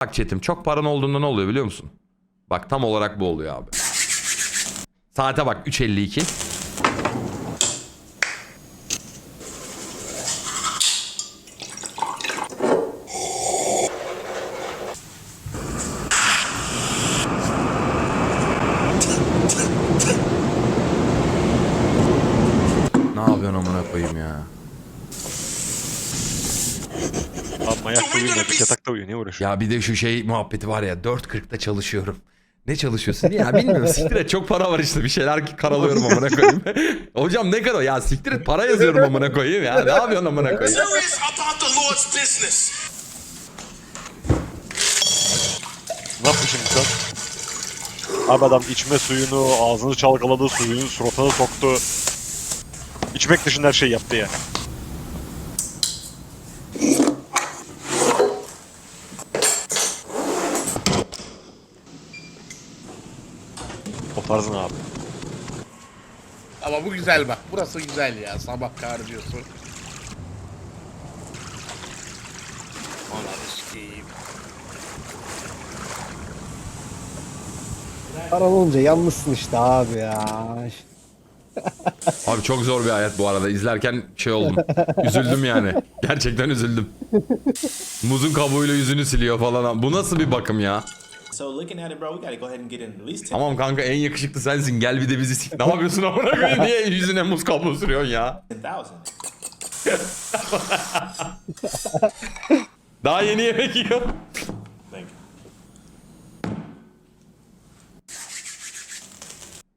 Bak chatim çok paran olduğunda ne oluyor biliyor musun? Bak tam olarak bu oluyor abi. Saate bak 3.52. Ne yapıyorsun amına koyayım ya? Ayakta uyumadık yatakta uyuyor. Niye uğraşıyor? Ya bir de şu şey muhabbeti var ya 4.40'da çalışıyorum. Ne çalışıyorsun ya bilmiyorum siktir et çok para var işte bir şeyler karalıyorum amına koyayım. Hocam ne kadar ya siktir et para yazıyorum amına koyayım ya ne yapıyorsun amına koyayım. Ne yaptı şimdi sen? Abi adam içme suyunu, ağzını çalkaladı, suyunu suratına soktu. İçmek dışında her şeyi yaptı ya. O tarzın abi. Ama bu güzel bak. Burası güzel ya. Sabah kardiyosu. Ananı sikeyim. Paran olunca yalnızsın işte abi ya. Abi çok zor bir hayat bu arada izlerken şey oldum. Üzüldüm yani. Gerçekten üzüldüm. Muzun kabuğuyla yüzünü siliyor falan. Bu nasıl bir bakım ya? So looking at it, bro, we gotta go ahead and get in at least 10 Tamam kanka en yakışıklı sensin gel bir de bizi sik. Ne yapıyorsun amına koyayım diye yüzüne muz kabuğu sürüyorsun ya. 10,000. Daha yeni yemek yiyor.